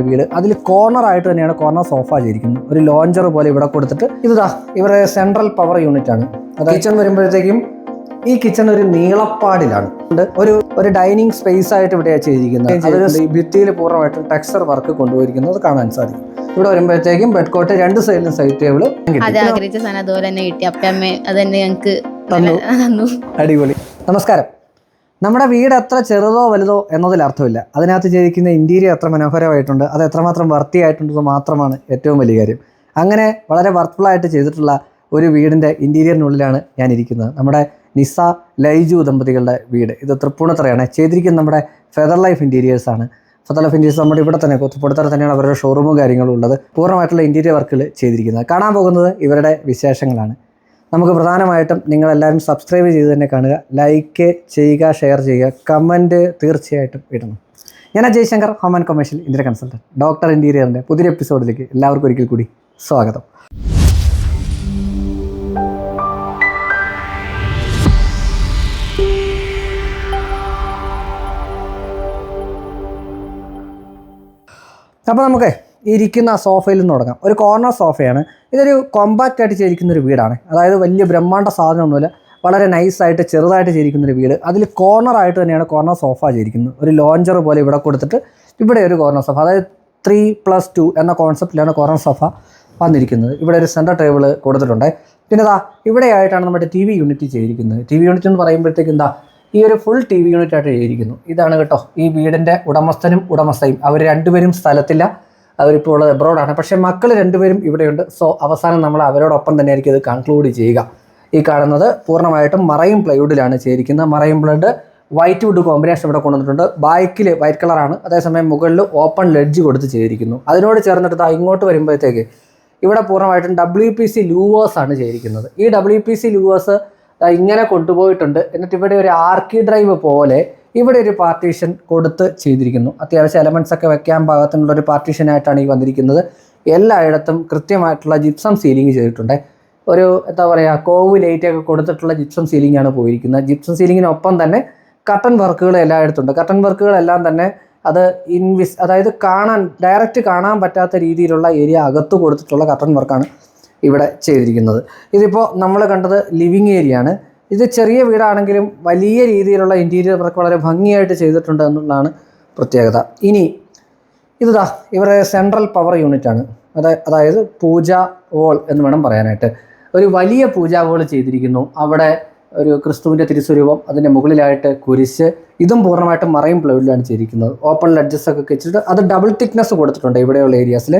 വീട്. അതിൽ കോർണർ ആയിട്ട് തന്നെയാണ് കോർണർ സോഫ ചെയ്തിരിക്കുന്നത്. ഒരു ലോഞ്ചർ പോലെ ഇവിടെ കൊടുത്തിട്ട് ഇതാ ഇവരുടെ സെൻട്രൽ പവർ യൂണിറ്റ് ആണ്. അത് കിച്ചൺ വരുമ്പോഴത്തേക്കും ഈ കിച്ചൺ ഒരു നീളപ്പാടിലാണ്. ഒരു ഒരു ഡൈനിങ് സ്പേസ് ആയിട്ട് ഇവിടെ ചെയ്തിരിക്കുന്നത്. അതൊരു ഭിത്തിയിൽ പൂർണമായിട്ടും ടെക്സ്ചർ വർക്ക് കൊണ്ടുപോയിരിക്കുന്നത് കാണാൻ സാധിക്കും. ഇവിടെ വരുമ്പോഴത്തേക്കും ബെഡ് കോട്ട് രണ്ട് സൈഡിലും സൈഡ് ടേബിൾ അത് ആഗ്രഹിച്ച സാധനം അതുപോലെ തന്നെ കിട്ടി. അപ്പമ്മ അത് തന്നെ. തന്നു. അടിപൊളി. നമസ്കാരം. നമ്മുടെ വീട് എത്ര ചെറുതോ വലുതോ എന്നതിൽ അർത്ഥമില്ല. അതിനകത്ത് ചെയ്തിരിക്കുന്ന ഇന്റീരിയർ എത്ര മനോഹരമായിട്ടുണ്ട് അത് എത്രമാത്രം വർത്തിയായിട്ടുണ്ടെന്ന് മാത്രമാണ് ഏറ്റവും വലിയ കാര്യം. അങ്ങനെ വളരെ വർത്തഫുൾ ആയിട്ട് ചെയ്തിട്ടുള്ള ഒരു വീടിന്റെ ഇന്റീരിയറിനുള്ളിലാണ് ഞാൻ ഇരിക്കുന്നത് നമ്മുടെ നിസ ലൈജു ദമ്പതികളുടെ വീട്. ഇത് തൃപ്പൂണിത്തറയാണ്. ചെയ്തിരിക്കുന്ന നമ്മുടെ ഫെദർ ലൈഫ് ഇന്റീരിയേഴ്സാണ് ഫെദർ ലൈഫ് ഇന്റീരിയേഴ്സ് നമ്മുടെ ഇവിടെ തന്നെ തൃപ്പൂണിത്തറ തന്നെയാണ് അവരുടെ ഷോറൂമും കാര്യങ്ങളും ഉള്ളത്. പൂർണമായിട്ടുള്ള ഇന്റീരിയർ വർക്കുകൾ ചെയ്തിരിക്കുന്നത്. കാണാൻ പോകുന്നത് ഇവരുടെ വിശേഷങ്ങളാണ്. നമുക്ക് പ്രധാനമായിട്ടും നിങ്ങളെല്ലാവരും സബ്സ്ക്രൈബ് ചെയ്ത് തന്നെ കാണുക ലൈക്ക് ചെയ്യുക ഷെയർ ചെയ്യുക കമന്റ് തീർച്ചയായിട്ടും ഇടണം. ഞാൻ Ajay Shankar home and commercial Indian consultant doctor ഇന്റീരിയറിന്റെ പുതിയൊരു എപ്പിസോഡിലേക്ക് എല്ലാവർക്കും ഒരിക്കൽ കൂടി സ്വാഗതം. അപ്പോൾ നമുക്ക് ഇരിക്കുന്ന സോഫയിൽ നിന്ന് തുടങ്ങാം. ഒരു കോർണർ സോഫയാണ്. ഇതൊരു കോമ്പാക്റ്റ് ആയിട്ട് ചേരിക്കുന്ന ഒരു വീടാണ്. അതായത് വലിയ ബ്രഹ്മാണ്ട സാധനമൊന്നുമില്ല. വളരെ നൈസായിട്ട് ചെറുതായിട്ട് ചെയ്തിരിക്കുന്ന ഒരു വീട്. അതിൽ കോർണർ ആയിട്ട് തന്നെയാണ് കോർണർ സോഫ ചെയ്തിരിക്കുന്നത്. ഒരു ലോഞ്ചർ പോലെ ഇവിടെ കൊടുത്തിട്ട് ഇവിടെ ഒരു കോർണർ സോഫ അതായത് ത്രീ പ്ലസ് ടു എന്ന കോൺസെപ്റ്റിലാണ് കോർണർ സോഫ വന്നിരിക്കുന്നത്. ഇവിടെ ഒരു സെന്റർ ടേബിൾ കൊടുത്തിട്ടുണ്ട്. പിന്നെ ഇതാ ഇവിടെയായിട്ടാണ് നമ്മുടെ ടി വി യൂണിറ്റ് ചെയ്തിരിക്കുന്നത്. ടി വി യൂണിറ്റ് എന്ന് പറയുമ്പോഴത്തേക്കും എന്താ? ഈ ഒരു ഫുൾ ടി വി യൂണിറ്റ് ആയിട്ട് ചെയ്തിരിക്കുന്നു. ഇതാണ് കേട്ടോ ഈ വീടിന്റെ ഉടമസ്ഥനും ഉടമസ്ഥയും. അവർ രണ്ടുപേരും സ്ഥലത്തില്ല. അവരിപ്പോൾ ഉള്ളത് എബ്രോഡാണ് പക്ഷേ മക്കൾ രണ്ടുപേരും ഇവിടെയുണ്ട്. സോ അവസാനം നമ്മൾ അവരോടൊപ്പം തന്നെ ആയിരിക്കും ഇത് കൺക്ലൂഡ് ചെയ്യുക. ഈ കാണുന്നത് പൂർണമായിട്ടും മറയും പ്ലൈവുഡിലാണ് ചെയ്തിരിക്കുന്നത്. മറയും ബ്ലഡ് വൈറ്റ് വുഡ് കോമ്പിനേഷൻ ഇവിടെ കൊണ്ടുവന്നിട്ടുണ്ട്. ബാക്കിൽ വൈറ്റ് കളറാണ് അതേസമയം മുകളിൽ ഓപ്പൺ ലെഡ്ജ് കൊടുത്ത് ചെയ്തിരിക്കുന്നു. അതിനോട് ചേർന്നിട്ട് ഇങ്ങോട്ട് വരുമ്പോഴത്തേക്ക് ഇവിടെ പൂർണമായിട്ടും ഡബ്ല്യു പി സി ലൂവേഴ്സ് ആണ് ചെയ്തിരിക്കുന്നത്. ഈ ഡബ്ല്യു പി സി ലൂവേഴ്സ് ഇങ്ങനെ കൊണ്ടുപോയിട്ടുണ്ട്. എന്നിട്ട് ഇവിടെ ഒരു ആർക്കി ഡ്രൈവ് പോലെ ഇവിടെ ഒരു പാർട്ടീഷൻ കൊടുത്ത് ചെയ്തിരിക്കുന്നു. അത്യാവശ്യം എലമെന്റ്സ് ഒക്കെ വെക്കാൻ പാകത്തിനുള്ള ഒരു പാർട്ടീഷനായിട്ടാണ് ഈ വന്നിരിക്കുന്നത്. എല്ലായിടത്തും കൃത്യമായിട്ടുള്ള ജിപ്സം സീലിംഗ് ചെയ്തിട്ടുണ്ട്. ഒരു എന്താ പറയുക കോവ് ലൈറ്റ് ഒക്കെ കൊടുത്തിട്ടുള്ള ജിപ്സം സീലിംഗ് ആണ് പോയിരിക്കുന്നത്. ജിപ്സം സീലിങ്ങിനൊപ്പം തന്നെ കട്ടൺ വർക്കുകൾ എല്ലായിടത്തും ഉണ്ട് കട്ടൺ വർക്കുകളെല്ലാം തന്നെ അത് ഇൻവിസ് അതായത് കാണാൻ ഡയറക്റ്റ് കാണാൻ പറ്റാത്ത രീതിയിലുള്ള ഏരിയ അകത്ത് കൊടുത്തിട്ടുള്ള കട്ടൺ വർക്കാണ് ഇവിടെ ചെയ്തിരിക്കുന്നത്. ഇതിപ്പോൾ നമ്മൾ കണ്ടത് ലിവിങ് ഏരിയ ആണ്. ഇത് ചെറിയ വീടാണെങ്കിലും വലിയ രീതിയിലുള്ള ഇന്റീരിയർ വർക്ക് വളരെ ഭംഗിയായിട്ട് ചെയ്തിട്ടുണ്ട് എന്നുള്ളതാണ് പ്രത്യേകത. ഇനി ഇതാ ഇവരുടെ സെൻട്രൽ പവർ യൂണിറ്റ് ആണ്. അതായത് അതായത് പൂജ വോൾ എന്ന് വേണം പറയാനായിട്ട്. ഒരു വലിയ പൂജാ വോൾ ചെയ്തിരിക്കുന്നു. അവിടെ ഒരു ക്രിസ്തുവിന്റെ തിരുസ്വരൂപം അതിന്റെ മുകളിലായിട്ട് കുരിശ് ഇതും പൂർണമായിട്ടും മറയും പ്ലൈവുഡിലാണ് ചെയ്തിരിക്കുന്നത്. ഓപ്പൺ ലെഡ്ജസ് ഒക്കെ വെച്ചിട്ട് അത് ഡബിൾ തിക്നെസ് കൊടുത്തിട്ടുണ്ട് ഇവിടെയുള്ള ഏരിയാസിൽ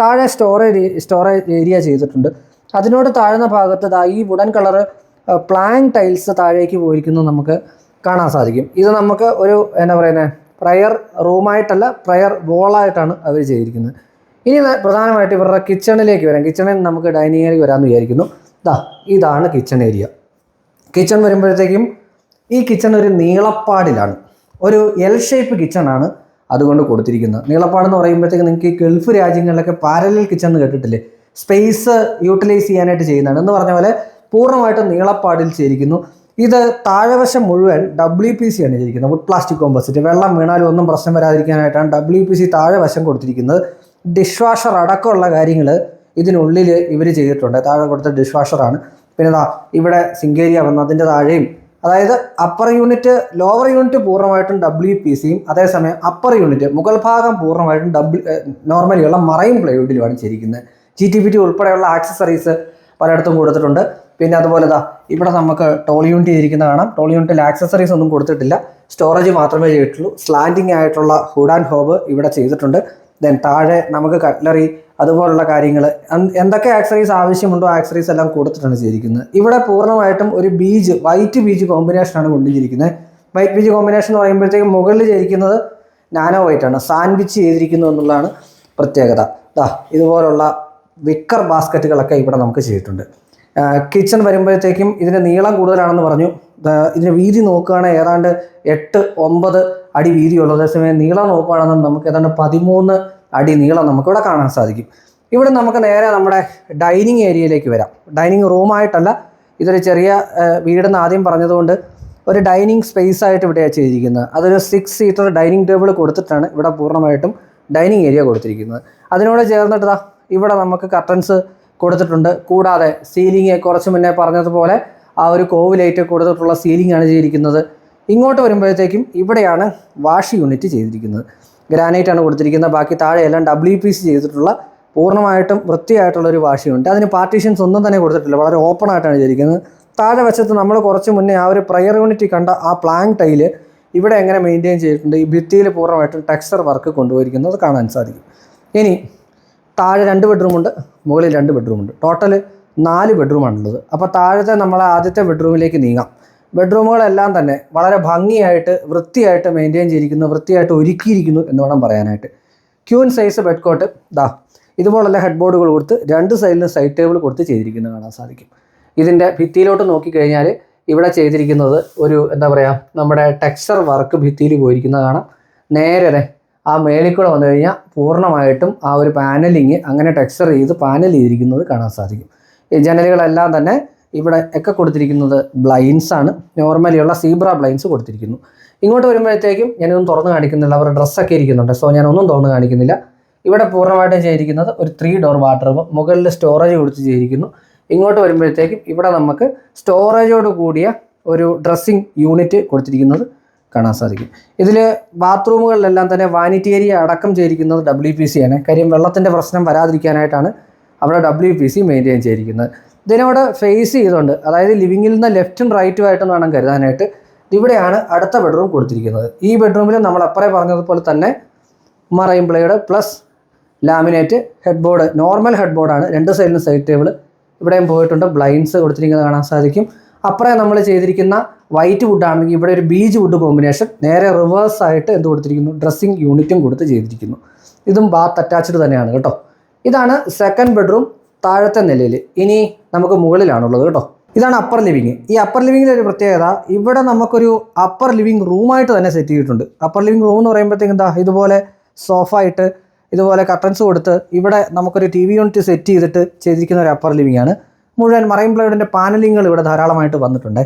താഴെ സ്റ്റോറേജ് സ്റ്റോറേജ് ഏരിയ ചെയ്തിട്ടുണ്ട്. അതിനോട് താഴ്ന്ന ഭാഗത്ത് ഈ വുഡൻ കളറ് പ്ലാങ് ടൈൽസ് താഴേക്ക് പോയിരിക്കുന്നത് നമുക്ക് കാണാൻ സാധിക്കും. ഇത് നമുക്ക് ഒരു എന്നാ പറയുന്നത് പ്രയർ റൂമായിട്ടല്ല പ്രയർ വോളായിട്ടാണ് അവർ ചെയ്തിരിക്കുന്നത്. ഇനി പ്രധാനമായിട്ട് ഇവരുടെ കിച്ചണിലേക്ക് വരാം. കിച്ചണിൽ നമുക്ക് ഡൈനിങ് ഏരിയ വരാമെന്ന് വിചാരിക്കുന്നു. ദാ ഇതാണ് കിച്ചൺ ഏരിയ കിച്ചൺ വരുമ്പോഴത്തേക്കും ഈ കിച്ചൺ ഒരു നീളപ്പാടിലാണ്. ഒരു എൽ ഷേപ്പ് കിച്ചണാണ് അതുകൊണ്ട് കൊടുത്തിരിക്കുന്നത്. നീളപ്പാടെന്ന് പറയുമ്പോഴത്തേക്ക് നിങ്ങൾക്ക് ഈ ഗൾഫ് രാജ്യങ്ങളിലൊക്കെ പാരലൽ കിച്ചൺ എന്ന് കേട്ടിട്ടില്ലേ? സ്പേസ് യൂട്ടിലൈസ് ചെയ്യാനായിട്ട് ചെയ്യുന്നതാണ്. എന്ന് പറഞ്ഞ പോലെ പൂർണമായിട്ടും നീളപ്പാടിൽ ചേരിക്കുന്നു ഇത് താഴെവശം മുഴുവൻ ഡബ്ല്യു പി സി ആണ് ചെയ്തിരിക്കുന്നത്. വുഡ് പ്ലാസ്റ്റിക് കോമ്പോസിറ്റ് വെള്ളം വീണാലും ഒന്നും പ്രശ്നം വരാതിരിക്കാനായിട്ടാണ് ഡബ്ല്യു പി സി താഴെ വശം കൊടുത്തിരിക്കുന്നത്. ഡിഷ് വാഷർ അടക്കമുള്ള കാര്യങ്ങൾ ഇതിനുള്ളിൽ ഇവർ ചെയ്തിട്ടുണ്ട്. താഴെ കൊടുത്ത ഡിഷ് വാഷറാണ് പിന്നെ ദാ ഇവിടെ സിങ്കേരിയ വന്നു. അതിന്റെ താഴെയും അതായത് അപ്പർ യൂണിറ്റ് ലോവർ യൂണിറ്റ് പൂർണമായിട്ടും ഡബ്ല്യു പി സിയും അതേസമയം അപ്പർ യൂണിറ്റ് മുകൾ ഭാഗം പൂർണമായിട്ടും ഡബ്ല്യു നോർമലിയുള്ള മറൈൻ പ്ലൈവുഡിലുമാണ് ചെയ്തിരിക്കുന്നത്. ജി ടി പി ടി ഉൾപ്പെടെയുള്ള ആക്സസറീസ് പലയിടത്തും കൊടുത്തിട്ടുണ്ട്. പിന്നെ അതുപോലെ ദാ ഇവിടെ നമുക്ക് ടോൾ യൂണിറ്റ് ചെയ്തിരിക്കുന്ന കാണാം. ടോൾ യൂണിറ്റിൽ ആക്സസറീസ് ഒന്നും കൊടുത്തിട്ടില്ല. സ്റ്റോറേജ് മാത്രമേ ചെയ്തിട്ടുള്ളൂ. സ്ലാൻഡിങ് ആയിട്ടുള്ള ഹുഡ് ആൻഡ് ഹോബ് ഇവിടെ ചെയ്തിട്ടുണ്ട്. ദെൻ താഴെ നമുക്ക് കട്ട്ലറി അതുപോലുള്ള കാര്യങ്ങൾ എന്തൊക്കെ ആക്സറീസ് ആവശ്യമുണ്ടോ ആക്സറീസ് എല്ലാം കൊടുത്തിട്ടാണ് ചെയ്തിരിക്കുന്നത്. ഇവിടെ പൂർണമായിട്ടും ഒരു ബീജ് വൈറ്റ് ബീജ് കോമ്പിനേഷനാണ് കൊണ്ടുവന്നിരിക്കുന്നത്. വൈറ്റ് ബീജ് കോമ്പിനേഷൻ എന്ന് പറയുമ്പോഴത്തേക്കും മുകളിൽ ചെയ്തിരിക്കുന്നത് നാനോ വൈറ്റ് ആണ്. സാൻഡ്വിച്ച് ചെയ്തിരിക്കുന്നു എന്നുള്ളതാണ് പ്രത്യേകത. ദാ ഇതുപോലുള്ള വിക്കർ ബാസ്ക്കറ്റുകളൊക്കെ ഇവിടെ നമുക്ക് ചെയ്തിട്ടുണ്ട്. കിച്ചൺ വരുമ്പോഴത്തേക്കും ഇതിന്റെ നീളം കൂടുതലാണെന്ന് പറഞ്ഞു. ഇതിന്റെ വീതി നോക്കുകയാണെങ്കിൽ ഏതാണ്ട് എട്ട് ഒമ്പത് അടി വീതിയുള്ളത് അതേസമയം നീളം നോക്കുകയാണെന്ന് നമുക്ക് ഏതാണ്ട് പതിമൂന്ന് അടി നീളം നമുക്കിവിടെ കാണാൻ സാധിക്കും. ഇവിടെ നമുക്ക് നേരെ നമ്മുടെ ഡൈനിങ് ഏരിയയിലേക്ക് വരാം. ഡൈനിങ് റൂമായിട്ടല്ല ഇതൊരു ചെറിയ വീടെന്ന് ആദ്യം പറഞ്ഞതുകൊണ്ട് ഒരു ഡൈനിങ് സ്പേസ് ആയിട്ട് ഇവിടെയാണ് ചെയ്തിരിക്കുന്നത് അതൊരു സിക്സ് സീറ്റർ ഡൈനിങ് ടേബിൾ കൊടുത്തിട്ടാണ് ഇവിടെ പൂർണമായിട്ടും ഡൈനിങ് ഏരിയ കൊടുത്തിരിക്കുന്നത്. അതിനോട് ചേർന്നിട്ട് ഇവിടെ നമുക്ക് കർട്ടൻസ് കൊടുത്തിട്ടുണ്ട്. കൂടാതെ സീലിംഗ് കുറച്ച് മുന്നേ പറഞ്ഞതുപോലെ ആ ഒരു കോവിലേറ്റ് കൊടുത്തിട്ടുള്ള സീലിംഗ് ആണ് ചെയ്തിരിക്കുന്നത്. ഇങ്ങോട്ട് വരുമ്പോഴത്തേക്കും ഇവിടെയാണ് വാഷ് യൂണിറ്റ് ചെയ്തിരിക്കുന്നത്. ഗ്രാനൈറ്റ് ആണ് കൊടുത്തിരിക്കുന്നത്. ബാക്കി താഴെയെല്ലാം ഡബ്ല്യു പി സി ചെയ്തിട്ടുള്ള പൂർണമായിട്ടും വൃത്തിയായിട്ടുള്ള ഒരു വാഷ് യൂണിറ്റ്. അതിന് പാർട്ടീഷൻസ് ഒന്നും തന്നെ കൊടുത്തിട്ടില്ല. വളരെ ഓപ്പൺ ആയിട്ടാണ് ചെയ്തിരിക്കുന്നത്. താഴെ വശത്ത് നമ്മൾ കുറച്ച് മുന്നേ ആ ഒരു പ്രയർ യൂണിറ്റ് കണ്ട ആ പ്ലാങ് ടൈൽ ഇവിടെ എങ്ങനെ മെയിന്റെയിൻ ചെയ്തിട്ടുണ്ട്? ഈ ഭിത്തിയിൽ പൂർണമായിട്ടും ടെക്സ്ചർ വർക്ക് കൊണ്ടുപോയിരിക്കുന്നത് കാണാൻ സാധിക്കും. ഇനി താഴെ രണ്ട് ബെഡ്റൂമുണ്ട് മുകളിൽ രണ്ട് ബെഡ്റൂമുണ്ട്. ടോട്ടൽ നാല് ബെഡ്റൂമാണുള്ളത്. അപ്പോൾ താഴത്തെ നമ്മൾ ആദ്യത്തെ ബെഡ്റൂമിലേക്ക് നീങ്ങാം. ബെഡ്റൂമുകളെല്ലാം തന്നെ വളരെ ഭംഗിയായിട്ട് വൃത്തിയായിട്ട് മെയിന്റെയിൻ ചെയ്തിരിക്കുന്നു വൃത്തിയായിട്ട് ഒരുക്കിയിരിക്കുന്നു എന്ന് വേണം പറയാനായിട്ട്. ക്യൂൻ സൈസ് ബെഡ് കോട്ട് ദാ ഇതുപോലുള്ള ഹെഡ് ബോർഡുകൾ കൊടുത്ത് രണ്ട് സൈഡിലും സൈഡ് ടേബിൾ കൊടുത്ത് ചെയ്തിരിക്കുന്നത് കാണാൻ സാധിക്കും. ഇതിന്റെ ഭിത്തിയിലോട്ട് നോക്കിക്കഴിഞ്ഞാൽ ഇവിടെ ചെയ്തിരിക്കുന്നത് ഒരു എന്താ പറയുക നമ്മുടെ ടെക്സ്ചർ വർക്ക് ഭിത്തിയിൽ പോയിരിക്കുന്നത് കാണാം. നേരെ ആ മേളിൽ കൂടെ വന്നു കഴിഞ്ഞാൽ പൂർണമായിട്ടും ആ ഒരു പാനലിങ് അങ്ങനെ ടെക്സ്ചർ ചെയ്ത് പാനൽ ചെയ്തിരിക്കുന്നത് കാണാൻ സാധിക്കും. ഈ ജനലുകളെല്ലാം തന്നെ ഇവിടെ ഒക്കെ കൊടുത്തിരിക്കുന്നത് ബ്ലൈൻസ് ആണ്. സീബ്ര ബ്ലൈൻസ് കൊടുത്തിരിക്കുന്നു. ഇങ്ങോട്ട് വരുമ്പോഴത്തേക്കും ഞാനൊന്നും തുറന്ന് കാണിക്കുന്നില്ല. അവരുടെ ഡ്രസ്സൊക്കെ ഇരിക്കുന്നുണ്ട്. സോ ഞാനൊന്നും തുറന്ന് കാണിക്കുന്നില്ല. ഇവിടെ പൂർണമായിട്ടും ചെയ്തിരിക്കുന്നത് ഒരു ത്രീ ഡോർ വാട്ടർബ് മുകളിൽ സ്റ്റോറേജ് കൊടുത്ത് ചെയ്തിരിക്കുന്നു. ഇങ്ങോട്ട് വരുമ്പോഴത്തേക്കും ഇവിടെ നമുക്ക് സ്റ്റോറേജോട് കൂടിയ ഒരു ഡ്രസ്സിങ് യൂണിറ്റ് കൊടുത്തിരിക്കുന്നത് കാണാൻ സാധിക്കും. ഇതിൽ ബാത്റൂമുകളിലെല്ലാം തന്നെ വാനിറ്റി ഏരിയ അടക്കം ചെയ്തിരിക്കുന്നത് ഡബ്ല്യു പി സി ആണ്. കാര്യം വെള്ളത്തിന്റെ പ്രശ്നം വരാതിരിക്കാനായിട്ടാണ് അവിടെ ഡബ്ല്യു പി സി മെയിന്റെയിൻ ചെയ്തിരിക്കുന്നത്. ഇതിനോട് ഫേസ് ചെയ്തുകൊണ്ട് അതായത് ലിവിങ്ങിൽ നിന്ന് ലെഫ്റ്റും റൈറ്റും ആയിട്ടും വേണം കരുതാനായിട്ട് ഇവിടെയാണ് അടുത്ത ബെഡ്റൂം കൊടുത്തിരിക്കുന്നത്. ഈ ബെഡ്റൂമിൽ നമ്മൾ അപ്പറേ പറഞ്ഞതുപോലെ തന്നെ marine blade plus laminate head board normal head ബോർഡാണ് രണ്ട് സൈഡിലും സൈഡ് ടേബിൾ ഇവിടെയും പോയിട്ടുണ്ട്. ബ്ലൈൻസ് കൊടുത്തിരിക്കുന്നത് കാണാൻ സാധിക്കും. അപ്പറേ നമ്മൾ ചെയ്തിരിക്കുന്ന വൈറ്റ് വുഡ് ആണെങ്കിൽ ഇവിടെ ഒരു ബീജ് വുഡ് കോമ്പിനേഷൻ നേരെ റിവേഴ്സ് ആയിട്ട് എന്ത് കൊടുത്തിരിക്കുന്നു? ഡ്രസ്സിങ് യൂണിറ്റും കൊടുത്ത് ചെയ്തിരിക്കുന്നു. ഇതും ബാത്ത് അറ്റാച്ച്ഡ് തന്നെയാണ് കേട്ടോ. ഇതാണ് സെക്കൻഡ് ബെഡ്റൂം താഴത്തെ നിലയിൽ. ഇനി നമുക്ക് മുകളിലാണുള്ളത് കേട്ടോ. ഇതാണ് അപ്പർ ലിവിങ് ഈ അപ്പർ ലിവിങ്ങിന്റെ ഒരു പ്രത്യേകത ഇവിടെ നമുക്കൊരു അപ്പർ ലിവിങ് റൂമായിട്ട് തന്നെ സെറ്റ് ചെയ്തിട്ടുണ്ട്. അപ്പർ ലിവിങ് റൂം എന്ന് പറയുമ്പോഴത്തേക്കും എന്താ? ഇതുപോലെ സോഫ ആയിട്ട് ഇതുപോലെ കട്ടൻസ് കൊടുത്ത് ഇവിടെ നമുക്കൊരു ടി വി യൂണിറ്റ് സെറ്റ് ചെയ്തിട്ട് ചെയ്തിരിക്കുന്ന ഒരു അപ്പർ ലിവിങ് ആണ്. മുഴുവൻ മറൈൻ പ്ലൈവുഡിന്റെ പാനലിങ്ങുകൾ ഇവിടെ ധാരാളമായിട്ട് വന്നിട്ടുണ്ട്.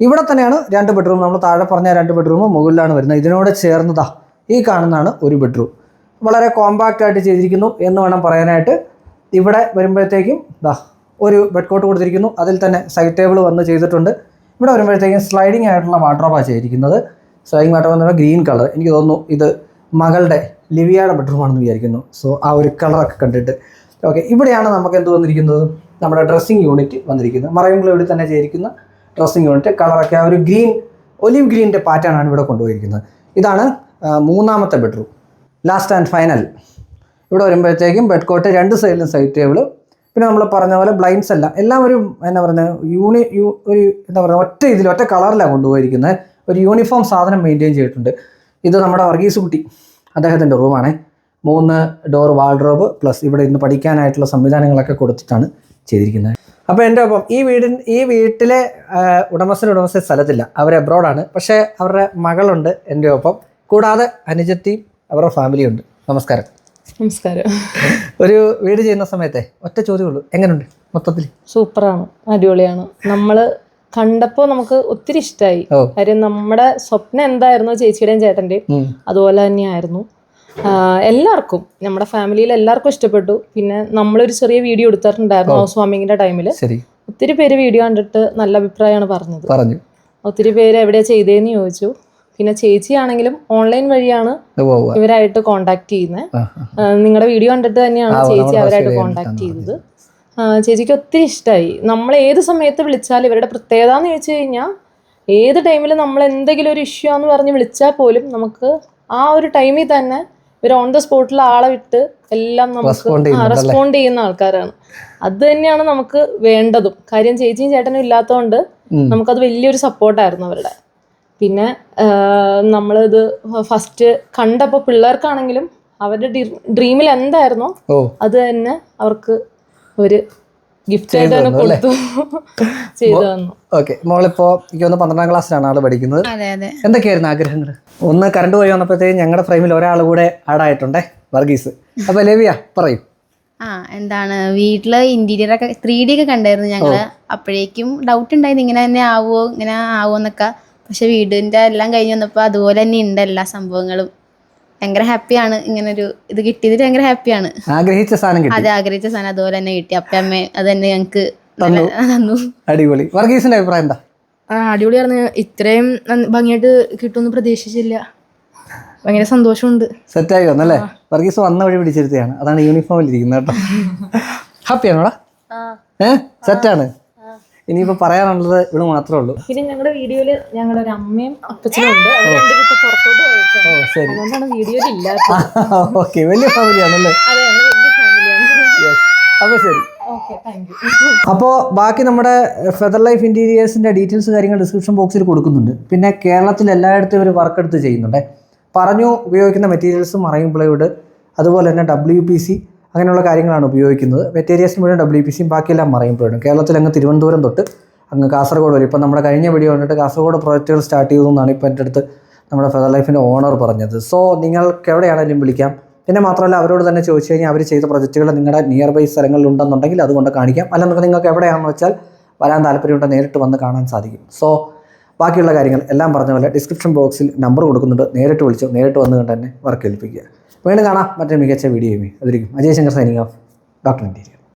ഇവിടെ തന്നെയാണ് രണ്ട് ബെഡ്റൂം നമ്മൾ താഴെ പറഞ്ഞ രണ്ട് ബെഡ്റൂം മുകളിലാണ് വരുന്നത്. ഇതിനോട് ചേർന്നതാ ഈ കാണുന്നതാണ് ഒരു ബെഡ്റൂം വളരെ കോമ്പാക്റ്റ് ആയിട്ട് ചെയ്തിരിക്കുന്നു എന്ന് വേണം പറയാനായിട്ട്. ഇവിടെ വരുമ്പോഴത്തേക്കും ദാ ഒരു ബെഡ് കോട്ട് കൊടുത്തിരിക്കുന്നു. അതിൽ തന്നെ സൈഡ് ടേബിൾ വന്ന് ചെയ്തിട്ടുണ്ട്. ഇവിടെ വരുമ്പോഴത്തേക്കും സ്ലൈഡിംഗ് ആയിട്ടുള്ള വാട്ടർപാണ് ചെയ്തിരിക്കുന്നത്. സ്ലൈഡിംഗ് വാട്ടർ എന്ന് പറഞ്ഞാൽ ഗ്രീൻ കളർ എനിക്ക് തോന്നുന്നു ഇത് മകളുടെ ലിവിയയുടെ ബെഡ്റൂമാണെന്ന് വിചാരിക്കുന്നു. സോ ആ ഒരു കളറൊക്കെ കണ്ടിട്ട്. ഓക്കെ ഇവിടെയാണ് നമുക്ക് എന്ത് വന്നിരിക്കുന്നത്? നമ്മുടെ ഡ്രസ്സിങ് യൂണിറ്റ് വന്നിരിക്കുന്നത് മറൈൻ തന്നെ ചെയ്തിരിക്കുന്ന ഡ്രസ്സിങ് യൂണിറ്റ്. കളറൊക്കെ ആ ഒരു ഗ്രീൻ ഒലിവ് ഗ്രീനിന്റെ പാറ്റേൺ ആണ് ഇവിടെ കൊണ്ടുപോയിരിക്കുന്നത്. ഇതാണ് മൂന്നാമത്തെ ബെഡ്റൂം. ലാസ്റ്റ് ആൻഡ് ഫൈനൽ ഇവിടെ വരുമ്പോഴത്തേക്കും ബെഡ് കോട്ട് രണ്ട് സൈഡിലും സൈഡ് ടേബിൾ പിന്നെ നമ്മൾ പറഞ്ഞ പോലെ ബ്ലൈൻഡ്സ് അല്ല എല്ലാം ഒരു എന്നാ പറയുന്നത് യൂണി യൂ ഒരു എന്താ പറയുക ഒറ്റ ഇതിൽ ഒറ്റ കളറിലാണ് കൊണ്ടുപോയിരിക്കുന്നത്. ഒരു യൂണിഫോം സാധനം മെയിന്റെയിൻ ചെയ്തിട്ടുണ്ട്. ഇത് നമ്മുടെ വർഗീസ് കുട്ടി അദ്ദേഹത്തിന്റെ റൂമാണ് മൂന്ന് ഡോർ വാൾഡ്രോബ് പ്ലസ് ഇവിടെ ഇന്ന് പഠിക്കാനായിട്ടുള്ള സംവിധാനങ്ങളൊക്കെ കൊടുത്തിട്ടാണ് ചെയ്തിരിക്കുന്നത്. അപ്പോൾ എന്റെ ഒപ്പം ഈ വീടിൻ ഈ വീട്ടിലെ ഉടമസ്ഥന് ഉടമസ്ഥ സ്ഥലത്തില്ല. അവർ എബ്രോഡാണ് പക്ഷേ അവരുടെ മകളുണ്ട് എന്റെ ഒപ്പം. കൂടാതെ അനുജത്തിയും അവരുടെ ഫാമിലിയും ഉണ്ട്. നമസ്കാരം. നമസ്കാരം. ഒരു വീട് ചെയ്യുന്ന സമയത്തെ ഒറ്റ ചോദ്യമുള്ളൂ. എങ്ങനെയുണ്ട് മൊത്തത്തിൽ സൂപ്പറാണ്. അടിപൊളിയാണ്. നമ്മൾ കണ്ടപ്പോ നമുക്ക് ഒത്തിരി ഇഷ്ടമായി കാര്യം നമ്മുടെ സ്വപ്നം എന്തായിരുന്നു ചേച്ചിയുടെയും ചേട്ടന്റെയും. അതുപോലെ തന്നെയായിരുന്നു. എല്ലാവർക്കും നമ്മുടെ ഫാമിലിയിൽ എല്ലാവർക്കും ഇഷ്ടപ്പെട്ടു. പിന്നെ നമ്മളൊരു ചെറിയ വീഡിയോ എടുത്തിട്ടുണ്ടായിരുന്നു ഹൗസ് വാമിങ്ങിന്റെ ടൈമിൽ ഒത്തിരി പേര് വീഡിയോ കണ്ടിട്ട് നല്ല അഭിപ്രായമാണ് പറഞ്ഞത്. പറഞ്ഞു. ഒത്തിരി പേര് എവിടെയാ ചെയ്തേന്ന് ചോദിച്ചു. പിന്നെ ചേച്ചിയാണെങ്കിലും ഓൺലൈൻ വഴിയാണ്. ഇവരായിട്ട് കോണ്ടാക്ട് ചെയ്യുന്നത്. നിങ്ങളുടെ വീഡിയോ കണ്ടിട്ട് തന്നെയാണ് ചേച്ചി അവരായിട്ട് കോണ്ടാക്ട് ചെയ്തത്. ചേച്ചിക്ക് ഒത്തിരി ഇഷ്ടമായി നമ്മൾ ഏത് സമയത്ത് വിളിച്ചാലും ഇവരുടെ പ്രത്യേകത എന്ന് ചോദിച്ചു കഴിഞ്ഞാൽ ഏത് ടൈമിൽ നമ്മൾ എന്തെങ്കിലും ഒരു ഇഷ്യൂ ആണെന്ന് പറഞ്ഞ് വിളിച്ചാൽ പോലും നമുക്ക് ആ ഒരു ടൈമിൽ തന്നെ ഇവർ ഓൺ ദ സ്പോട്ടിൽ ആളെ വിട്ട് എല്ലാം നമുക്ക്? റെസ്പോണ്ട് ചെയ്യുന്ന ആൾക്കാരാണ് അത് തന്നെയാണ് നമുക്ക് വേണ്ടതും കാര്യം ചേച്ചിയും ചേട്ടനും ഇല്ലാത്തതുകൊണ്ട്. നമുക്കത് വലിയൊരു സപ്പോർട്ടായിരുന്നു അവരുടെ പിന്നെ നമ്മളിത് ഫസ്റ്റ് കണ്ടപ്പോൾ പിള്ളേർക്കാണെങ്കിലും അവരുടെ ഡ്രീമിൽ എന്തായിരുന്നോ അത് തന്നെ അവർക്ക് ഒരു ഗിഫ്റ്റ്? കൊടുത്തു ചെയ്തു തന്നു. ഓക്കെ. മോളിപ്പോ എനിക്ക് ഒന്ന് പന്ത്രണ്ടാം ക്ലാസ്സിലാണ് ആൾ പഠിക്കുന്നത്. അതെ അതെ. എന്തൊക്കെയായിരുന്നു ആഗ്രഹങ്ങൾ? ഒന്ന് കറണ്ട് പോയി വന്നപ്പോഴത്തേക്കും ഞങ്ങളുടെ ഫ്രെയിമിൽ ഒരാൾ കൂടെ ആഡായിട്ടുണ്ടേ വർഗീസ്. അപ്പൊ ലവിയ പറയും. ആ എന്താണ് വീട്ടിൽ ഇന്റീരിയർ ഒക്കെ ത്രീ ഡി ഒക്കെ കണ്ടായിരുന്നു ഞങ്ങൾ. അപ്പോഴേക്കും ഡൗട്ട് ഉണ്ടായി ഇങ്ങനെ തന്നെ ആവുമോ ഇങ്ങനെ ആവുമോ എന്നൊക്കെ പക്ഷെ വീടിന്റെ എല്ലാം കഴിഞ്ഞ് വന്നപ്പോ അതുപോലെ തന്നെ ഉണ്ട് എല്ലാ സംഭവങ്ങളും. ഭയങ്കര ഹാപ്പിയാണ് ഒരു ഇത് കിട്ടിയതിൽ ഭയങ്കര ഹാപ്പിയാണ്. ആഗ്രഹിച്ച സാധനം കിട്ടി. അത് ആഗ്രഹിച്ച സാധനം അതുപോലെ തന്നെ കിട്ടി. അപ്പയമ്മ അത് തന്നെ ഞങ്ങൾക്ക് തന്നു. അടിപൊളി. വർഗീസിന്റെ അഭിപ്രായം എന്താ? ആ അടിപൊളിയായിരുന്നു. ഇത്രയും ഭംഗിയായിട്ട് കിട്ടുമെന്ന് പ്രതീക്ഷിച്ചില്ല. ഭയങ്കര സന്തോഷമുണ്ട്. സെറ്റ് സെറ്റായി വന്നല്ലേ? വർഗീസ് വന്ന വഴി പിടിച്ചിരുത്തിയാണ്. അതാണ് യൂണിഫോമിൽ ഇരിക്കുന്നത് കേട്ടോ. ഹാപ്പിയാണോടാ ഏഹ് സെറ്റാണ് ഇനിയിപ്പോ പറയാനുള്ളത് ഇവിടെ മാത്രമേ ഉള്ളൂ. പിന്നെ ഞങ്ങളുടെ വീഡിയോയിൽ ഞങ്ങളുടെ ഒരു അമ്മയും അപ്പച്ചനും ഉണ്ട്. പുറത്തോട്ട് പോയേക്കാണ്. ഓ ശരി. അതുകൊണ്ടാണ് വീഡിയോയിൽ ഇല്ലാത്തത്. ഓക്കെ. വലിയ ഫാമിലിയാണല്ലേ അതെ ഞങ്ങൾ വലിയ ഫാമിലിയാണ് യെസ് അപ്പോൾ ശരി. ഓക്കെ താങ്ക് യു അപ്പോൾ ബാക്കി നമ്മുടെ ഫെദർ ലൈഫ് ഇന്റീരിയേഴ്സിന്റെ ഡീറ്റെയിൽസ് കാര്യങ്ങൾ ഡിസ്ക്രിപ്ഷൻ ബോക്സിൽ കൊടുക്കുന്നുണ്ട്. പിന്നെ കേരളത്തിൽ എല്ലായിടത്തും ഇവർ വർക്ക് എടുത്ത് ചെയ്യുന്നുണ്ട്. പറഞ്ഞു ഉപയോഗിക്കുന്ന മെറ്റീരിയൽസും അറിയുമ്പോൾ പ്ലൈവുഡ് അതുപോലെ തന്നെ ഡബ്ല്യു പി സി അങ്ങനെയുള്ള കാര്യങ്ങളാണ് ഉപയോഗിക്കുന്നത്. മെറ്റീരിയൽസ് മുഴുവൻ ഡബ്ല്യു പി സിയും ബാക്കിയെല്ലാം മറയും കേരളത്തിൽ അങ്ങ് തിരുവനന്തപുരം തൊട്ട് അങ്ങ് കാസർഗോഡ് വരെ. ഇപ്പം നമ്മുടെ കഴിഞ്ഞ വീഡിയോ കണ്ടിട്ട് കാസർഗോഡ് പ്രോജക്റ്റുകൾ സ്റ്റാർട്ട് ചെയ്തു എന്നാണ് ഇപ്പോൾ എന്റെ അടുത്ത് നമ്മുടെ ഫെദർ ലൈഫിന്റെ ഓണർ പറഞ്ഞത്. സോ നിങ്ങൾക്ക് എവിടെയാണെങ്കിലും വിളിക്കാം. പിന്നെ മാത്രമല്ല അവരോട് തന്നെ ചോദിച്ചു കഴിഞ്ഞാൽ അവർ ചെയ്ത പ്രൊജക്റ്റുകൾ നിങ്ങളുടെ നിയർ ബൈ സ്ഥലങ്ങളിൽ ഉണ്ടെന്നുണ്ടെങ്കിൽ അതുകൊണ്ട് കാണിക്കാം. അല്ലെന്നുണ്ടെങ്കിൽ നിങ്ങൾക്ക് എവിടെയാണെന്ന് വെച്ചാൽ വരാൻ താല്പര്യമുണ്ട് നേരിട്ട് വന്ന് കാണാൻ സാധിക്കും. സോ ബാക്കിയുള്ള കാര്യങ്ങൾ എല്ലാം പറഞ്ഞ പോലെ ഡിസ്ക്രിപ്ഷൻ ബോക്സിൽ നമ്പർ കൊടുക്കുന്നുണ്ട്. നേരിട്ട് വിളിച്ചോ നേരിട്ട് വന്നുകൊണ്ട് തന്നെ വർക്ക് ഏൽപ്പിക്കുക. വീണ്ടും കാണാം മറ്റൊരു മികച്ച വീഡിയോയുമേ അതിരിക്കും Ajay Shankar signing off doctor interior